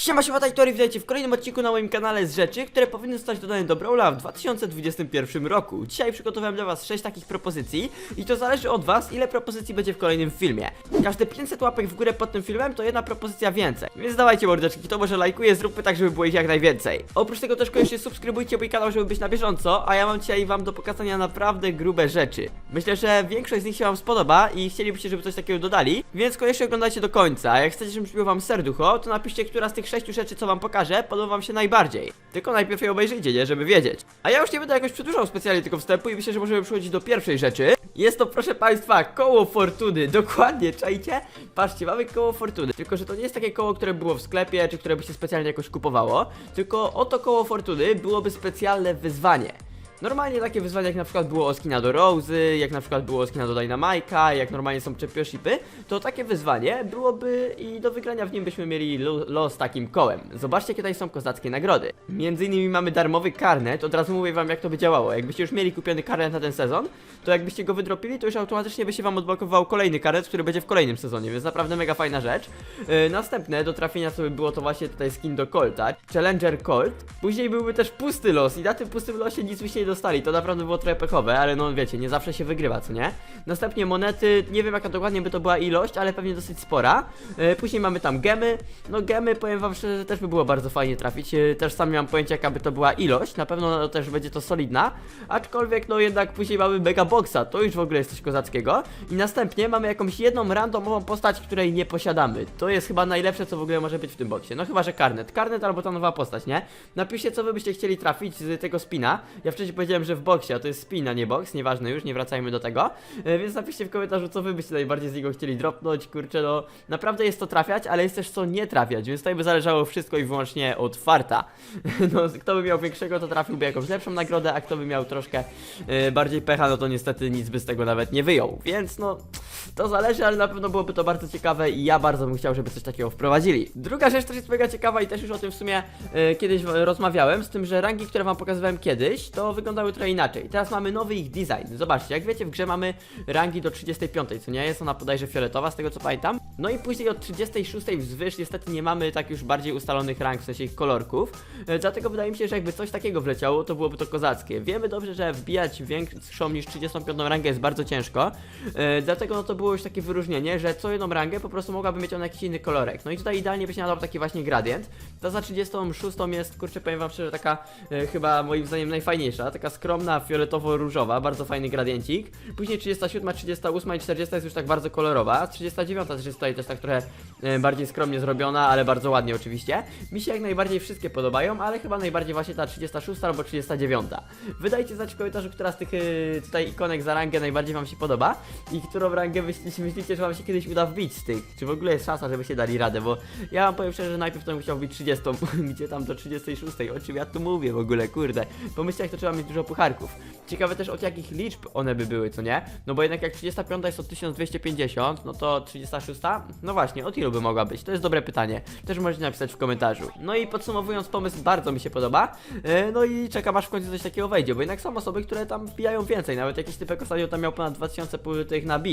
Siema, siema, Tajtori, witajcie w kolejnym odcinku na moim kanale z rzeczy, które powinny zostać dodane do Brawla w 2021 roku. Dzisiaj przygotowałem dla was 6 takich propozycji i to zależy od was, ile propozycji będzie w kolejnym filmie. Każde 500 łapek w górę pod tym filmem to jedna propozycja więcej. Więc dawajcie mordeczki, kto może lajkuje, zróbmy tak, żeby było ich jak najwięcej. Oprócz tego też koniecznie subskrybujcie mój kanał, żeby być na bieżąco, a ja mam dzisiaj wam do pokazania naprawdę grube rzeczy. Myślę, że większość z nich się wam spodoba i chcielibyście, żeby coś takiego dodali, więc koniecznie oglądajcie do końca. A jak chcecie, żebym przybił wam serducho, to napiszcie, która z tych sześciu rzeczy, co wam pokażę, podoba wam się najbardziej. Tylko najpierw je obejrzyjcie, nie? Żeby wiedzieć. A ja już nie będę jakoś przedłużał specjalnie tego wstępu i myślę, że możemy przechodzić do pierwszej rzeczy. Jest to, proszę państwa, koło fortuny. Dokładnie, czajcie? Patrzcie, mamy koło fortuny. Tylko, że to nie jest takie koło, które było w sklepie, czy które by się specjalnie jakoś kupowało. Tylko oto koło fortuny byłoby specjalne wyzwanie. Normalnie takie wyzwania jak na przykład było Oskina do Rozy, jak na przykład było Oskina do Dynamike'a, jak normalnie są Championshipy, to takie wyzwanie byłoby i do wygrania w nim byśmy mieli lo- los takim kołem. Zobaczcie, jakie tutaj są kozackie nagrody. Między innymi mamy darmowy karnet, od razu mówię wam jak to by działało. Jakbyście już mieli kupiony karnet na ten sezon, to jakbyście go wydropili, to już automatycznie by się wam odblokował kolejny karnet, który będzie w kolejnym sezonie, więc naprawdę mega fajna rzecz. Yy, następne do trafienia sobie było to właśnie tutaj skin do Colta, Challenger Colt. Później byłby też pusty los i na tym pustym losie nic byście nie dostali. To naprawdę było trochę pechowe, ale no wiecie, nie zawsze się wygrywa, co nie? Następnie monety, nie wiem jaka dokładnie by to była ilość, ale pewnie dosyć spora. Yy, później mamy tam gemy. No gemy, powiem wam szczerze, że też by było bardzo fajnie trafić. Yy, też sam nie mam pojęcia jaka by to była ilość. Na pewno no, też będzie to solidna. Aczkolwiek no jednak później mamy mega boxa, to już w ogóle jest coś kozackiego. I następnie mamy jakąś jedną randomową postać, której nie posiadamy. To jest chyba najlepsze, co w ogóle może być w tym boxie. No chyba, że karnet. Karnet albo ta nowa postać, nie? Napiszcie, co wy byście chcieli trafić z tego spina. Ja wcześniej powiedziałem, że w boxie, a to jest spin, a nie box, nieważne już, nie wracajmy do tego. E, więc napiszcie w komentarzu, co wy byście najbardziej z niego chcieli dropnąć. Kurczę, no naprawdę jest to trafiać, ale jest też co nie trafiać, więc tutaj by zależało wszystko i wyłącznie od farta. no, kto by miał większego, to trafiłby jakąś lepszą nagrodę, a kto by miał troszkę e, bardziej pecha, no to niestety nic by z tego nawet nie wyjął. Więc no, to zależy, ale na pewno byłoby to bardzo ciekawe i ja bardzo bym chciał, żeby coś takiego wprowadzili. Druga rzecz też jest mega ciekawa i też już o tym w sumie e, kiedyś rozmawiałem, z tym, że rangi, które wam pokazywałem kiedyś, to wyglądały trochę inaczej. Teraz mamy nowy ich design. Zobaczcie, jak wiecie, w grze mamy rangi do 35, co nie? Jest ona bodajże fioletowa, z tego co pamiętam. No i później od 36 wzwyż niestety nie mamy tak już bardziej ustalonych rank, w sensie ich kolorków. E, dlatego wydaje mi się, że jakby coś takiego wleciało, to byłoby to kozackie. Wiemy dobrze, że wbijać większą niż 35 rangę jest bardzo ciężko. E, dlatego no to było już takie wyróżnienie, że co jedną rangę po prostu mogłaby mieć ona jakiś inny kolorek. No i tutaj idealnie by się nadał taki właśnie gradient. Ta za 36 jest, kurczę, powiem wam szczerze, taka e, chyba moim zdaniem najfajniejsza. Taka skromna, fioletowo-różowa, bardzo fajny gradiencik. Później 37, 38 i 40 jest już tak bardzo kolorowa. 39 też jest tutaj też tak trochę e, bardziej skromnie zrobiona, ale bardzo ładnie oczywiście. Mi się jak najbardziej wszystkie podobają, ale chyba najbardziej właśnie ta 36 albo 39. Wydajcie znać w komentarzu, która z tych e, tutaj ikonek za rangę najbardziej wam się podoba i którą rangę myślicie, myślicie, że wam się kiedyś uda wbić z tych. Czy w ogóle jest szansa, żeby się dali radę, bo ja wam powiem szczerze, że najpierw to bym chciał wbić 30, gdzie tam do 36, o czym ja tu mówię w ogóle, kurde. Pomyślcie jak to trzeba mieć dużo pucharków. Ciekawe też od jakich liczb one by były, co nie? No bo jednak jak 35 jest od 1250, no to 36? No właśnie, od ilu by mogła być? To jest dobre pytanie. Też możecie napisać w komentarzu. No i podsumowując, pomysł bardzo mi się podoba. E, No i czekam aż w końcu coś takiego wejdzie, bo jednak są osoby, które tam wbijają więcej. Nawet jakiś typek ostatnio tam miał ponad 2000 pu- tych na B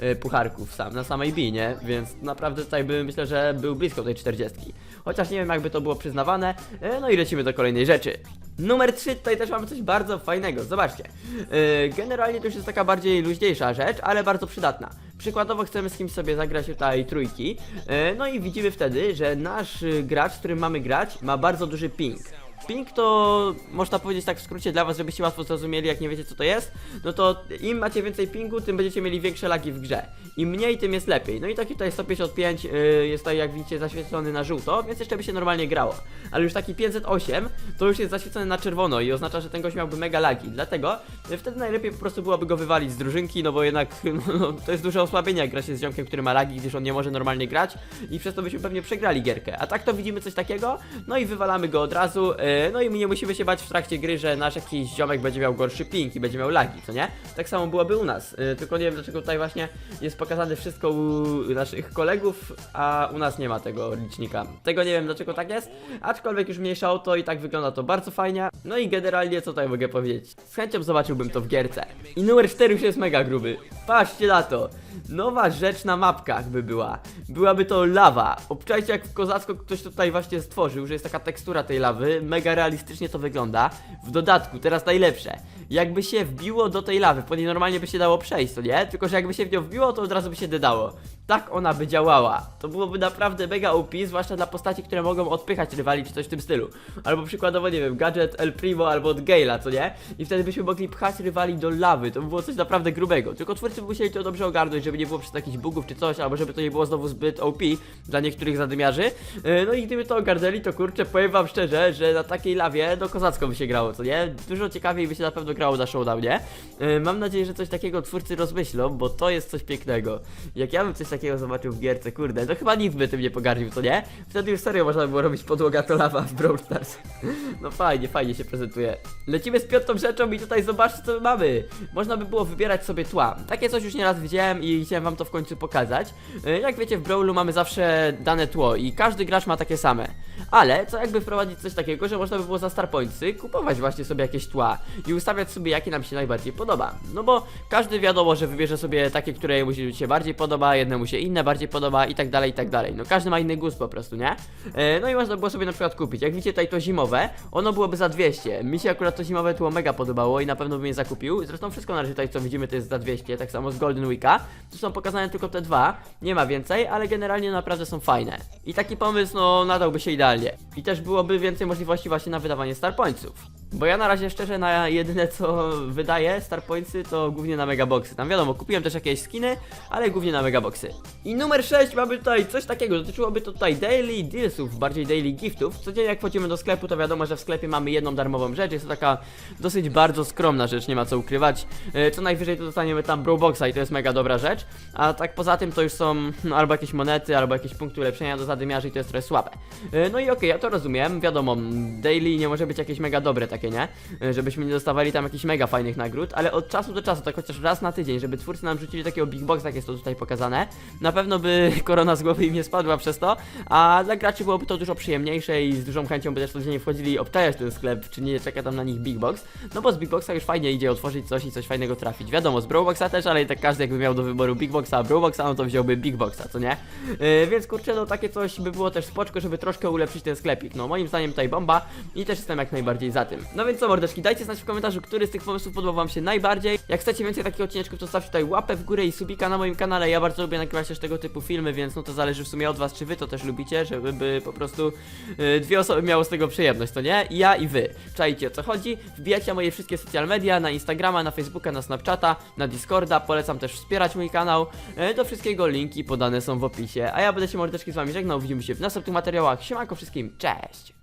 e, pucharków sam, na samej B, nie? Więc naprawdę tutaj by myślę, że był blisko tej 40. Chociaż nie wiem jakby to było przyznawane. E, No i lecimy do kolejnej rzeczy. Numer 3, tutaj też mamy coś bardzo fajnego, zobaczcie. Yy, generalnie to już jest taka bardziej luźniejsza rzecz, ale bardzo przydatna. Przykładowo chcemy z kimś sobie zagrać tutaj trójki, yy, no i widzimy wtedy, że nasz gracz, z którym mamy grać, ma bardzo duży ping. Ping to można powiedzieć tak w skrócie dla was, żebyście łatwo zrozumieli, jak nie wiecie co to jest. No to im macie więcej pingu, tym będziecie mieli większe lagi w grze. Im mniej, tym jest lepiej. No i taki tutaj 155 yy, jest tutaj jak widzicie zaświetlony na żółto, więc jeszcze by się normalnie grało. Ale już taki 508 to już jest zaświecony na czerwono i oznacza, że ten gość miałby mega lagi. Dlatego yy, wtedy najlepiej po prostu byłoby go wywalić z drużynki, no bo jednak no, to jest duże osłabienie jak gra się z ziomkiem, który ma lagi, gdyż on nie może normalnie grać i przez to byśmy pewnie przegrali gierkę. A tak to widzimy coś takiego, no i wywalamy go od razu. Yy, no i nie musimy się bać w trakcie gry, że nasz jakiś ziomek będzie miał gorszy ping i będzie miał lagi, co nie? Tak samo byłoby u nas, E, tylko nie wiem dlaczego tutaj właśnie jest pokazane wszystko u naszych kolegów, a u nas nie ma tego licznika. Tego nie wiem dlaczego tak jest, aczkolwiek już mniejsza o to i tak wygląda to bardzo fajnie. No i generalnie co tutaj mogę powiedzieć? Z chęcią zobaczyłbym to w gierce. I numer 4 już jest mega gruby. Patrzcie na to. Nowa rzecz na mapkach by była. Byłaby to lawa. Obczajcie jak w kozacko ktoś tutaj właśnie stworzył, że jest taka tekstura tej lawy. Mega realistycznie to wygląda. W dodatku, teraz najlepsze. Jakby się wbiło do tej lawy, po niej normalnie by się dało przejść, to nie? Tylko, że jakby się w nią wbiło, to od razu by się dedało. Tak ona by działała. To byłoby naprawdę mega OP, zwłaszcza dla postaci, które mogą odpychać rywali czy coś w tym stylu. Albo przykładowo, nie wiem, gadżet El Primo albo od Gale'a, co nie? I wtedy byśmy mogli pchać rywali do lawy. To by było coś naprawdę grubego. Tylko twórcy by musieli to dobrze ogarnąć, żeby nie było przez jakichś bugów czy coś, albo żeby to nie było znowu zbyt OP dla niektórych zadymiarzy. Yy, No i gdyby to ogarnęli, to kurczę, powiem wam szczerze, że na takiej lawie do kozacko by się grało, co nie? Dużo ciekawiej by się na pewno grało na showdownie. Yy, Mam nadzieję, że coś takiego twórcy rozmyślą, bo to jest coś pięknego. Jak ja bym coś takiego zobaczył w gierce, kurde, to chyba nic by tym nie pogardził, co nie? Wtedy już serio można by było robić podłoga to lawa w Brawl Stars. No fajnie, fajnie się prezentuje. Lecimy z piątą rzeczą i tutaj zobaczcie co my mamy. Można by było wybierać sobie tła. Takie coś już nieraz widziałem i chciałem wam to w końcu pokazać. Yy, Jak wiecie w Brawlu mamy zawsze dane tło i każdy gracz ma takie same. Ale co jakby wprowadzić coś takiego, że można by było za Star kupować właśnie sobie jakieś tła i ustawiać sobie jakie nam się najbardziej podoba. No bo każdy wiadomo, że wybierze sobie takie, które mu się bardziej podoba, jednemu się inne bardziej podoba i tak dalej, i tak dalej. No każdy ma inny gust po prostu, nie? E, no i można było sobie na przykład kupić. Jak widzicie tutaj to zimowe, ono byłoby za 200. Mi się akurat to zimowe tło mega podobało i na pewno bym je zakupił. Zresztą wszystko na razie tutaj co widzimy to jest za 200, tak samo z Golden Weeka. Tu są pokazane tylko te dwa, nie ma więcej, ale generalnie naprawdę są fajne. I taki pomysł no nadałby się idealnie. I też byłoby więcej możliwości właśnie na wydawanie Star Pointsów. Bo ja na razie szczerze na jedyne co wydaję Star Pointsy to głównie na Megaboxy. Tam wiadomo, kupiłem też jakieś skiny, ale głównie na Megaboxy. I numer 6 mamy tutaj coś takiego, dotyczyłoby to tutaj daily dealsów, bardziej daily giftów. Codziennie jak wchodzimy do sklepu, to wiadomo, że w sklepie mamy jedną darmową rzecz. Jest to taka dosyć bardzo skromna rzecz, nie ma co ukrywać. E, Co najwyżej to dostaniemy tam Brawlboxa i to jest mega dobra rzecz. A tak poza tym to już są no, albo jakieś monety, albo jakieś punkty ulepszenia do zadymiarzy i to jest trochę słabe. E, No i okej, ja to rozumiem, wiadomo, daily nie może być jakieś mega dobre takie, nie? E, Żebyśmy nie dostawali tam jakichś mega fajnych nagród, ale od czasu do czasu, tak chociaż raz na tydzień, żeby twórcy nam rzucili takiego big boxa, jak jest to tutaj pokazane, na pewno by korona z głowy im nie spadła przez to, a dla graczy byłoby to dużo przyjemniejsze i z dużą chęcią by też codziennie wchodzili i obczajać ten sklep, czy nie czeka tam na nich big box, no bo z big boxa już fajnie idzie otworzyć coś i coś fajnego trafić. Wiadomo, z Brawlboxa też, ale i tak każdy jakby miał do wyboru big boxa, a Brawlboxa, no to wziąłby big boxa, co nie? Yy, więc kurczę, no takie coś by było też spoczko, żeby troszkę ulepszyć ten sklepik. No moim zdaniem tutaj bomba i też jestem jak najbardziej za tym. No więc co mordeczki, dajcie znać w komentarzu, który z tych pomysłów podobał wam się najbardziej. Jak chcecie więcej takich odcineczków, to stawcie tutaj łapę w górę i subika na moim kanale. Ja bardzo lubię nagrywać też tego typu filmy, więc no to zależy w sumie od was, czy wy to też lubicie, żeby by po prostu yy, dwie osoby miało z tego przyjemność, to nie? I ja i wy. Czajcie o co chodzi, wbijajcie moje wszystkie social media, na Instagrama, na Facebooka, na Snapchata, na Discorda, polecam też wspierać mój kanał. Yy, do wszystkiego linki podane są w opisie. A ja będę się mordeczki z wami żegnał, widzimy się w następnych materiałach. Siemanko wszystkim, cześć!